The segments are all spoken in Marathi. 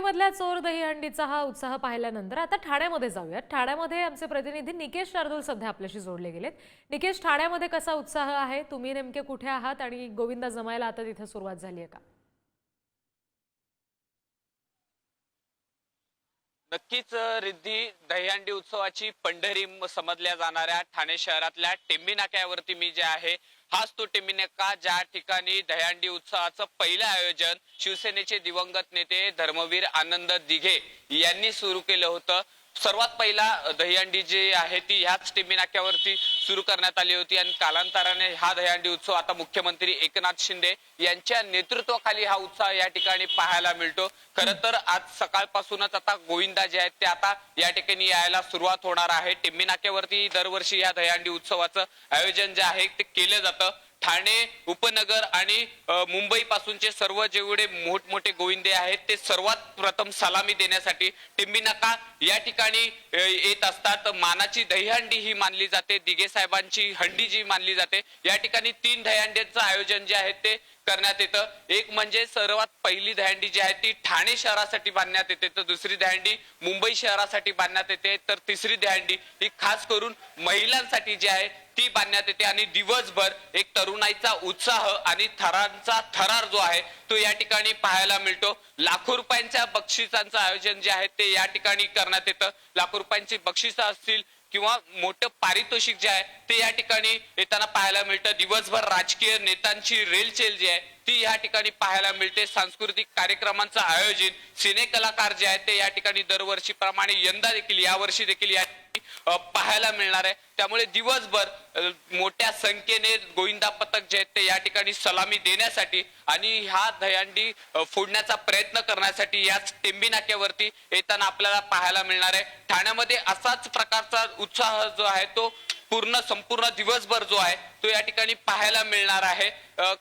मुंबईमधल्या चोर दहीहंडीचा हा उत्साह पाहिल्यानंतर आता ठाण्यामध्ये जाऊयात. ठाण्यामध्ये आमचे प्रतिनिधी निकेश शार्दूल सध्या आपल्याशी जोडले गेलेत. निकेश ठाण्यामध्ये कसा उत्साह आहे? तुम्ही नेमके कुठे आहात? आणि गोविंदा जमायला आता तिथे सुरुवात झाली आहे का? नक्कीच रिद्धी दहीहंडी उत्सवाची पंढरी समजल्या जाणाऱ्या ठाणे शहरातल्या टेंबी नाक्यावरती मी जे आहे हाच तो टेंबी नाका ज्या ठिकाणी दहीहंडी उत्सवाचं पहिलं आयोजन शिवसेनेचे दिवंगत नेते धर्मवीर आनंद दिघे यांनी सुरू केलं होतं. सर्वात पहिला दहीहंडी जी आहे ती ह्याच टेंबी नाक्यावरती सुरू करण्यात आली होती आणि कालांतराने हा दहीहंडी उत्सव आता मुख्यमंत्री एकनाथ शिंदे यांच्या नेतृत्वाखाली हा उत्साह या ठिकाणी पाहायला मिळतो. खर तर आज सकाळपासूनच आता गोविंदा जे आहेत ते आता या ठिकाणी यायला सुरुवात होणार आहे. टेंबी नाक्यावरती दरवर्षी या दहीहंडी उत्सवाचं आयोजन जे आहे ते केलं जातं. ठाणे उपनगर आणि मुंबई पासूनचे सर्व जेवढे मोठमोठे गोविंदे आहेत ते सर्वात प्रथम सलामी देण्यासाठी टिंबीनाका या ठिकाणी येत असतात. मानाची दहीहंडी ही मानली जाते दिघे साहेबांची हंडी जी मानली जाते. या ठिकाणी तीन दहीहंड्यांचं आयोजन जे आहे ते करण्यात येतं. एक म्हणजे सर्वात पहिली दहंडी जी आहे ती ठाणे शहरासाठी बांधण्यात येते तर दुसरी दहीहंडी मुंबई शहरासाठी बांधण्यात येते तर तिसरी दहीहंडी ही खास करून महिलांसाठी जी आहे ती बांधण्यात येते आणि दिवसभर एक तरुणाईचा उत्साह आणि थरांचा थरार जो आहे तो या ठिकाणी पाहायला मिळतो. लाखो रुपयांच्या बक्षिसांचं आयोजन जे आहे ते या ठिकाणी करण्यात येतं. लाखो रुपयांची बक्षिसं असतील किंवा मोठं पारितोषिक जे आहे ते या ठिकाणी येताना पाहायला मिळतं. दिवसभर राजकीय नेत्यांची रेलचेल जी आहे ती या ठिकाणी पाहायला मिळते. सांस्कृतिक कार्यक्रमांचं आयोजन सिने कलाकार जे आहेत ते या ठिकाणी दरवर्षी प्रमाणे यंदा देखील यावर्षी देखील या पाहायला मिळणार आहे. त्यामुळे दिवसभर मोठ्या संख्येने गोविंदा पथक जे आहेत ते या ठिकाणी सलामी देण्यासाठी आणि हा दयांडी फोडण्याचा प्रयत्न करण्यासाठी याच टेंबी नाक्यावरती येताना आपल्याला पाहायला मिळणार आहे. ठाण्यामध्ये असाच प्रकारचा उत्साह जो आहे तो पूर्ण संपूर्ण दिवसभर जो आहे तो या ठिकाणी पाहायला मिळणार आहे.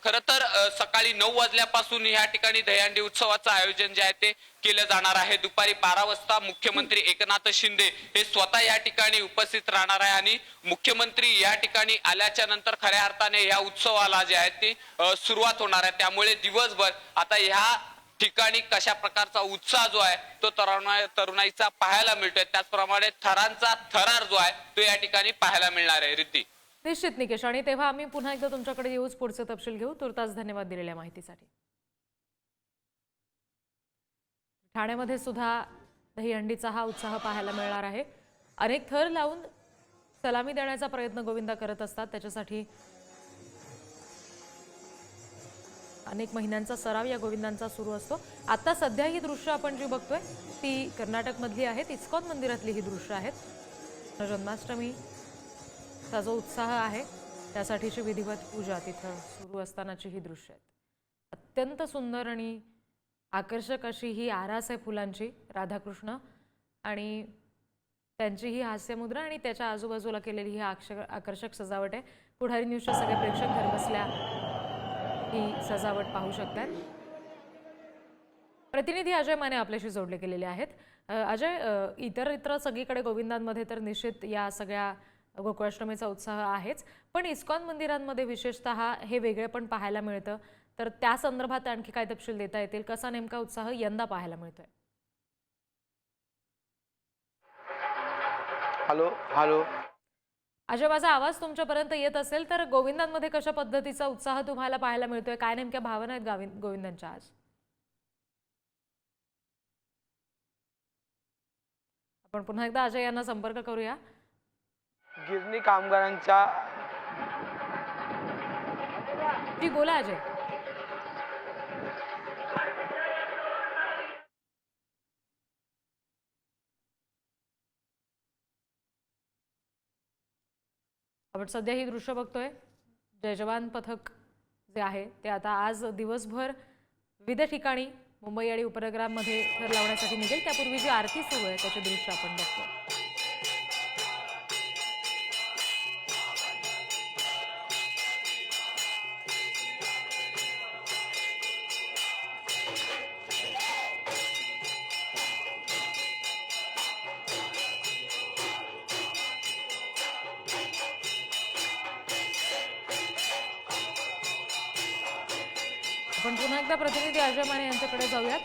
खर तर सकाळी नऊ वाजल्यापासून या ठिकाणी दहीहंडी उत्सवाचं आयोजन जे आहे ते केलं जाणार आहे. दुपारी बारा वाजता मुख्यमंत्री एकनाथ शिंदे हे स्वतः या ठिकाणी उपस्थित राहणार आहे आणि मुख्यमंत्री या ठिकाणी आल्याच्यानंतर खऱ्या अर्थाने या उत्सवाला जे आहे ती सुरुवात होणार आहे. त्यामुळे दिवसभर आता ह्या ठिकाणी कशा प्रकारचा उत्साह जो आहे तो तरुणा तरुणाईचा पाहायला मिळतोय. त्याचप्रमाणे थरांचा थरार जो आहे तो या ठिकाणी पाहायला मिळणार आहे. रिद्धी. निश्चित निकेश. आणि तेव्हा आम्ही पुन्हा एकदा तुमच्याकडे येऊच पुढचं तपशील घेऊ. तुर्तास धन्यवाद दिलेल्या माहितीसाठी. ठाण्यामध्ये सुद्धा दहीहंडीचा हा उत्साह पाहायला मिळणार आहे. अनेक थर लावून सलामी देण्याचा प्रयत्न गोविंदा करत असतात. त्याच्यासाठी अनेक महिन्यांचा सराव या गोविंदांचा सुरू असतो. आता सध्या ही दृश्य आपण जी बघतोय ती कर्नाटकमधली आहेत इस्कॉन मंदिरातली ही दृश्य आहेत. जन्माष्टमीचा जो उत्साह आहे त्यासाठीची विधिवत पूजा तिथं सुरू असतानाची ही दृश्य आहेत. अत्यंत सुंदर आणि आकर्षक अशी ही आरास आहे फुलांची राधाकृष्ण आणि त्यांची ही हास्यमुद्रा आणि त्याच्या आजूबाजूला केलेली ही आक्षर आकर्षक सजावट आहे. पुढारी न्यूजच्या सगळे प्रेक्षक घर बसल्या ही सजावट पाहू शकतात. प्रतिनिधी अजय माने आपल्याशी जोडले गेलेले आहेत. अजय इतर इतर सगळीकडे गोविंदांमध्ये तर निश्चित या सगळ्या गोकुळाष्टमीचा उत्साह आहेच. पण इस्कॉन मंदिरांमध्ये विशेषतः हे वेगळे पण पाहायला मिळतं. तर त्या संदर्भात आणखी काय तपशील देता येतील? कसा नेमका उत्साह यंदा पाहायला मिळतोय? Hello hello. अजय माझा आवाज तुमच्यापर्यंत येत असेल तर गोविंदांमध्ये कशा पद्धतीचा उत्साह तुम्हाला पाहायला मिळतोय? काय नेमक्या भावना आहेत गाविन गोविंदांच्या आज? आपण पुन्हा एकदा अजय यांना संपर्क करूया. गिरणी कामगारांच्या बोला अजय. आपण सध्या ही दृश्य बघतोय. जय जवान पथक जे आहे ते आता आज दिवसभर विविध ठिकाणी मुंबई आणि उपनगरांमध्ये घर लावण्यासाठी निघेल. त्यापूर्वी जी आरती सुरू आहे त्याचे दृश्य आपण बघतोय. आपण पुन्हा एकदा प्रतिनिधी अजय माने यांच्याकडे जाऊयात.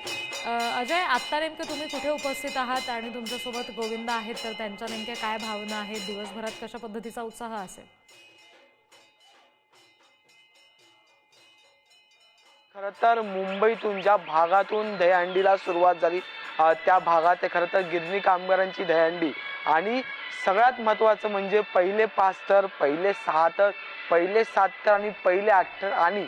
अजय आत्ता नेमकं तुम्ही कुठे उपस्थित आहात आणि तुमच्यासोबत गोविंदा आहेत तर त्यांच्या नेमक्या काय भावना आहेत? दिवसभरात कशा पद्धतीचा उत्साह असेल? खरं तर मुंबईतून ज्या भागातून दहीहंडीला सुरुवात झाली त्या भागात आहे खरं तर गिरणी कामगारांची दहीहंडी. आणि सगळ्यात महत्त्वाचं म्हणजे पहिले पाच तर पहिले सहा तर पहिले सात तर आणि पहिले आठ तर आणि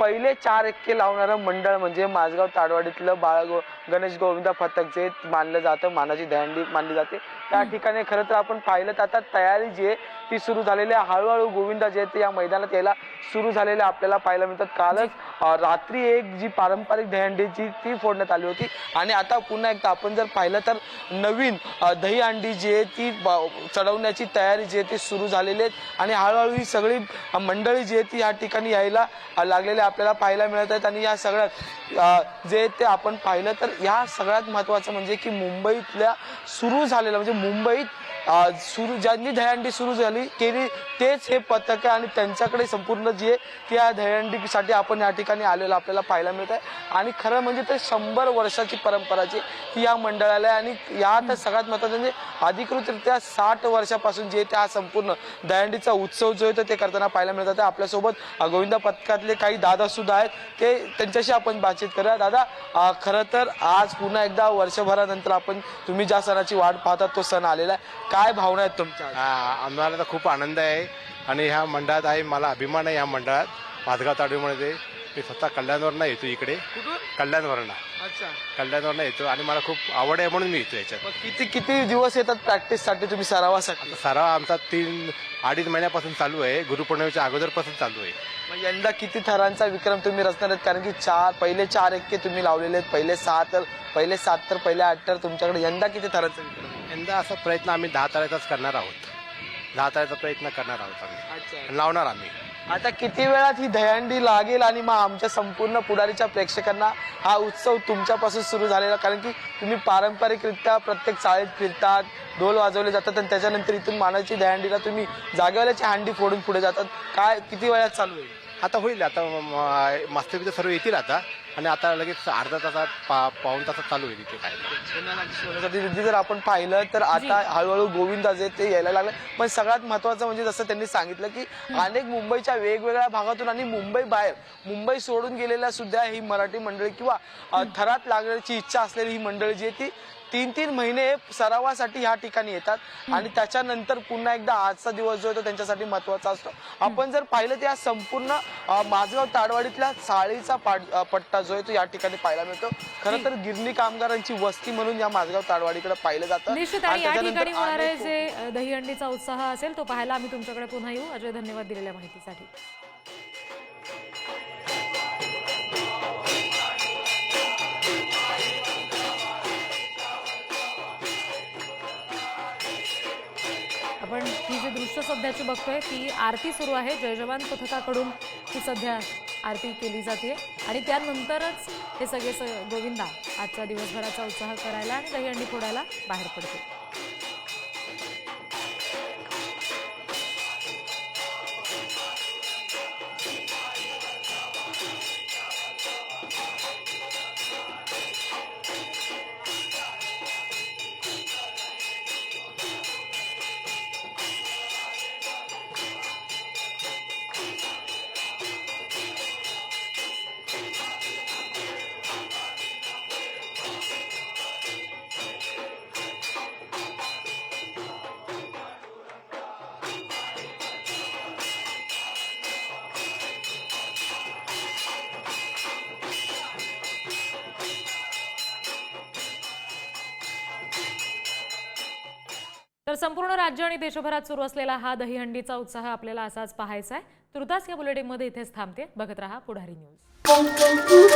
पहिले चार एक्के लावणारं मंडळ म्हणजे माझगाव ताडवाडीतलं बाळ गो गणेश गोविंद पथक जे मानलं जातं मानाची दहीहंडी मानली जाते. त्या ठिकाणी खरं तर आपण पाहिलं तर आता तयारी जी आहे ती सुरू झालेली आहे. हळूहळू गोविंदा जे आहेत ते या मैदानात यायला सुरू झालेले आपल्याला पाहायला मिळतात. कालच रात्री एक जी पारंपरिक दहीहंडीची ती फोडण्यात आली होती. आणि आता पुन्हा एकदा आपण जर पाहिलं तर नवीन दहीहंडी जी आहे ती ब- चढवण्याची तयारी जी आहे ती सुरू झालेली आहे. आणि हळूहळू ही सगळी मंडळी जी आहे ती या ठिकाणी यायला लागलेले लागलेली आपल्याला पाहायला मिळत आहेत. आणि या सगळ्यात जे ते आपण पाहिलं तर या सगळ्यात महत्त्वाचं म्हणजे की मुंबईतल्या सुरू झालेलं म्हणजे मुंबईत सुरू ज्यांनी दहीहंडी सुरू झाली केली तेच हे पथक आहे आणि त्यांच्याकडे संपूर्ण जे त्या दहीहंडीसाठी आपण या ठिकाणी आलेलं आपल्याला पाहायला मिळत आहे आणि खरं म्हणजे ते शंभर वर्षाची परंपराची या मंडळाला आहे आणि यात सगळ्यात महत्त्वाचं म्हणजे अधिकृतरित्या साठ वर्षापासून जे त्या संपूर्ण दहीहंडीचा उत्सव जो आहे ते करताना पाहायला मिळतात. आहे. आपल्यासोबत गोविंदा पथकातले काही दादा सुद्धा आहेत ते त्यांच्याशी आपण बातचीत करूया. दादा खरं तर आज पुन्हा एकदा वर्षभरानंतर आपण तुम्ही ज्या सणाची वाट पाहतात तो सण आलेला आहे. काय भावना आहेत तुमच्या? आ- आम्हाला तर खूप आनंद आहे. आणि ह्या मंडळात आहे मला अभिमान आहे या मंडळात. माझगाव ताडवीमध्ये मी स्वतः कल्याणवरनं येतो इकडे. कुठून? कल्याणवरनं. अच्छा. कल्याणवरनं येतो आणि मला खूप आवड आहे म्हणून मी येतो याच्यात. मग किती किती दिवस येतात प्रॅक्टिससाठी तुम्ही सरावासाठी? सराव आमचा तीन अडीच महिन्यापासून चालू आहे. गुरुपौर्णिमेच्या अगोदरपासून चालू आहे. मग यंदा किती थरांचा विक्रम तुम्ही रचणार आहेत? कारण की चार पहिले चार एक्के तुम्ही लावलेले आहेत. पहिले सहा तर पहिले सात तर पहिले आठ तर तुमच्याकडे यंदा किती थरांचा विक्रम आहे? यंदा असा प्रयत्न आम्ही दहा तारेचाच करणार आहोत. दहा तारेचा प्रयत्न करणार आहोत आम्ही. लावणार आम्ही. आता किती वेळात ही दहीहंडी लागेल आणि मग आमच्या संपूर्ण पुढारीच्या प्रेक्षकांना हा उत्सव तुमच्यापासून सुरू झालेला? कारण की तुम्ही पारंपरिकरित्या प्रत्येक चाळीत फिरतात ढोल वाजवले जातात आणि त्याच्यानंतर इथून मानाची दहीहंडीला तुम्ही जागेवाल्याची हंडी फोडून पुढे जातात. काय किती वेळात चालू आहे? आता होईल आता म- सर्व येतील आता. आणि आता लगेच अर्धा तासात पा पाऊन तासात चालू होईल इथे काय. तिथे जर आपण पाहिलं तर आता हळूहळू गोविंदा जे ते यायला लागले. पण सगळ्यात महत्वाचं म्हणजे जसं त्यांनी सांगितलं की अनेक मुंबईच्या वेगवेगळ्या भागातून आणि मुंबई बाहेर मुंबई सोडून गेलेल्या सुद्धा ही मराठी मंडळी किंवा थरात लागण्याची इच्छा असलेली ही मंडळी जी आहे ती तीन तीन महिने सरावासाठी ह्या ठिकाणी येतात. आणि त्याच्यानंतर पुन्हा एकदा आजचा दिवस जो आहे तो त्यांच्यासाठी महत्त्वाचा असतो. आपण जर पाहिलं तर या संपूर्ण माझगाव ताडवाडीतल्या साळीचा पाट- पट्टा जो आहे तो या ठिकाणी पाहायला मिळतो. खरं तर गिरणी कामगारांची वस्ती म्हणून या माझगाव ताडवाडीकडे पाहिलं जातं. निश्चित आणि या ठिकाणी होणारे जे दहीहंडीचा उत्साह असेल तो पाहायला आम्ही तुमच्याकडे पुन्हा येऊ. अजय धन्यवाद दिलेल्या माहितीसाठी. ही जी दृश्य सध्याची बघतोय ती आरती सुरू आहे. जय जवान पथकाकडून ही सध्या आरती केली जाते. आणि त्यानंतरच हे सगळे स गोविंदा आजच्या दिवसभराचा उत्साह करायला आणि दहीहंडी फोडायला बाहेर पडते तर संपूर्ण राज्य आणि देशभरात सुरू असलेला हा दहीहंडीचा उत्साह आपल्याला असाच पाहायचा आहे. तुर्तास या बुलेटिनमध्ये इथेच थांबते. बघत रहा पुढारी न्यूज.